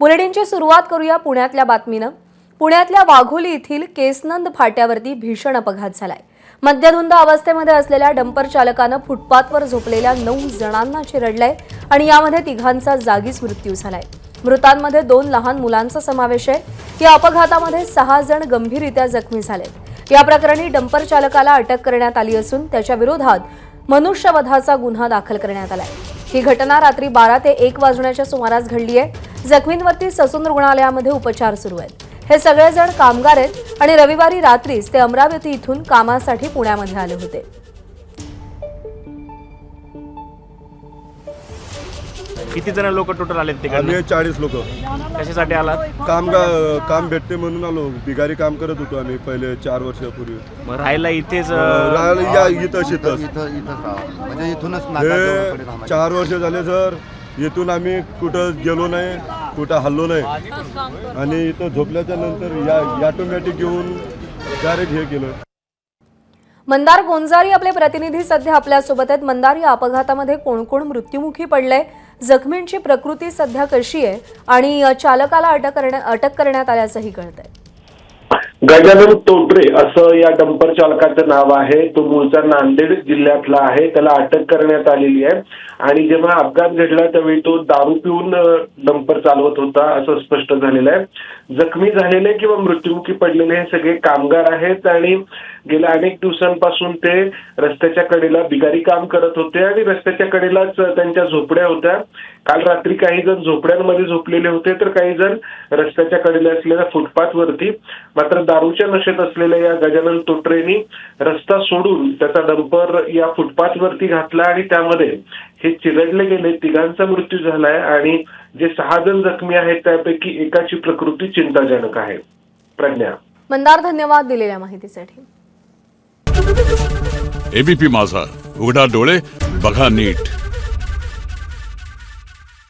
बुलेटिनची सुरुवात करूया पुण्यातल्या बातमीनं. पुण्यातल्या वाघोली येथील केसनंद फाट्यावरती भीषण अपघात झालाय. मद्यधुंद अवस्थेमध्ये असलेल्या डंपर चालकानं फुटपाथवर झोपलेल्या नऊ जणांना चिरडलंय आणि यामध्ये तिघांचा जागीच मृत्यू झालाय. मृतांमध्ये दोन लहान मुलांचा समावेश आहे. या अपघातामध्ये सहा जण गंभीररित्या जखमी झालेत. या प्रकरणी डंपर चालकाला अटक करण्यात आली असून त्याच्या विरोधात मनुष्यवधाचा गुन्हा दाखल करण्यात आलाय. ही घटना रात्री बारा ते एक वाजण्याच्या सुमारास घडली आहे जखमींवरती ससून रुग्णालयामध्ये उपचार सुरू आहेत. हे सगळेजण कामगार आहेत आणि रविवारी रात्रीच ते अमरावती इथून कामासाठी पुण्यामध्ये आले होते. किती जण लोक टोटल आले तिकडे आम्ही चाळीस लोक. कशासाठी आलात? काम काम भेटते म्हणून आलो. बिगारी काम करत होतो आम्ही पहिले चार वर्षापूर्वी. मग राहायला इथेच अं, राहायला या इथं शेतच इथं इथंच राहावं म्हणजे इथूनच नाका जवळकडे हे थांबायचं. चार वर्ष झाले सर. इथून आम्ही कुठं गेलो नाही कुठं हल्लो नाही. आणि इथं झोपल्याच्या नंतर या ऑटोमॅटिक घेऊन डायरेक्ट हे केलं. मंदार गोंजारी आपले प्रतिनिधी सध्या आपल्यासोबत आहेत. मंदार या अपघातामध्ये कोण कोण मृत्युमुखी पडलंय? जखमींची प्रकृती सध्या कशी आहे आणि चालकाला अटक करण्या अटक करण्यात आल्याचंही कळतंय. गजानन तोटरे असं या डंपर चालकाचं नाव आहे. तो मूळचा नांदेड जिल्ह्यातला आहे. त्याला अटक करण्यात आलेली आहे. आणि जेव्हा अपघात घडला त्यावेळी तो दारू पिऊन डंपर चालवत होता असं स्पष्ट झालेलं आहे. जखमी झालेले किंवा मृत्युमुखी पडलेले हे सगळे कामगार आहेत आणि गेल्या अनेक दिवसांपासून ते रस्त्याच्या कडेला बिगारी काम करत होते आणि रस्त्याच्या कडेलाच त्यांच्या झोपड्या होत्या. काल रात्री काही जण झोपड्यांमध्ये झोपलेले होते तर काही जण रस्त्याच्या कडेला असलेल्या फुटपाथवरती. मात्र दारूच्या नशेत असलेल्या या गजानन तोटरेनी रस्ता सोडून त्याचा डंपर या फुटपाथवरती घातला आणि त्यामध्ये हे चिरडले गेले. तिघांचा मृत्यू झालाय आणि जे सहा जण जखमी आहेत त्यापैकी एकाची प्रकृती चिंताजनक आहे. प्रज्ञा. मंदार धन्यवाद दिलेल्या माहितीसाठी. एबीपी माझा. उघडा डोळे बघा नीट.